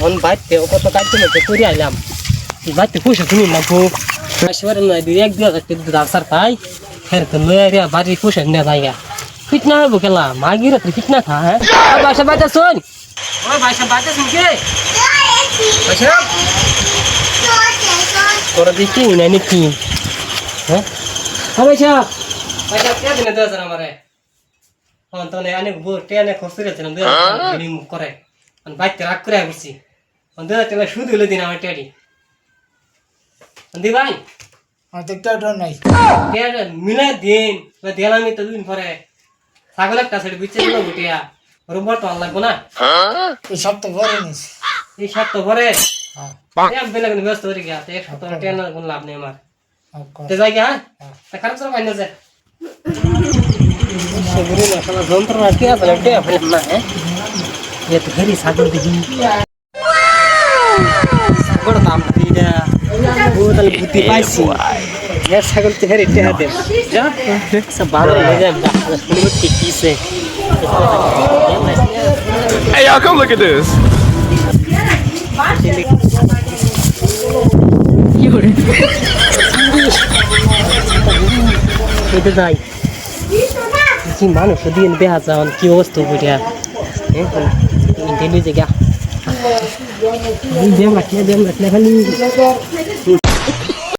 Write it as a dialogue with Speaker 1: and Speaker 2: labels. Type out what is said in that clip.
Speaker 1: হন বাইতে কত কাজ মধ্যে করে আইলাম। বাইতে পয়সা তুমি লাগবো আসবার না দুই এক দুই হাজার টাকা দাম সার পাই। ফের তো লয়ে রে বাড়ি পয়সা নিয়ে যাইগা ফিটনা হব কেলা মাগির তুই ফিটনা খা হ্যাঁ? বাসা বাইতে শোন ওই বাসা বাইতে শুন কে? বাসা তোরা দেখি নাই নাকি? হ্যাঁ? বাসা বাসা কে দিনে দেওয়া স্যার আমারে? হ্যাঁ তো অনেক বউ টেনে খরচ হাজার? মুখ করে। বাইতে রাগ করে বসছি হাজার টাকা সুদ হলে দিন আমার টেডি দি ভাই
Speaker 2: আমার তো ডর নাই
Speaker 1: টেডি মিলে দিন দিলাম তো দুদিন পরে। ছাগল একটা ছেড়ে বিচ্ছে দিল গুটিয়া রোবট তো লাগবো না।
Speaker 2: এই সপ্তাহ ঘরে নিস।
Speaker 1: এই সপ্তাহ পরে? এক বেলা কিন্তু ব্যস্ত হয়ে গিয়া এক সপ্তাহ টেন কোনো লাভ নেই আমার। তে যাই গিয়া তা খারাপ সব পাইনা যে। সেগুলো যন্ত্রণা কি আছে? লেটে না হ্যাঁ এ তো ছাগল দেখি। ছাগল নাম দিটা ও তাহলে বুদ্ধি পাইছি এর ছাগল তো হেরি টেহা দে যা সব বাদর হয়ে যায় শুনবো কি কিসে
Speaker 3: Hey, y'all, come look at this.
Speaker 1: এটা যাই কি মানুষ দিয়ে দেখা যাওয়ান কি অবস্থা বুঝা দিল্লি জায়গা দেম রাখলে দেম খালি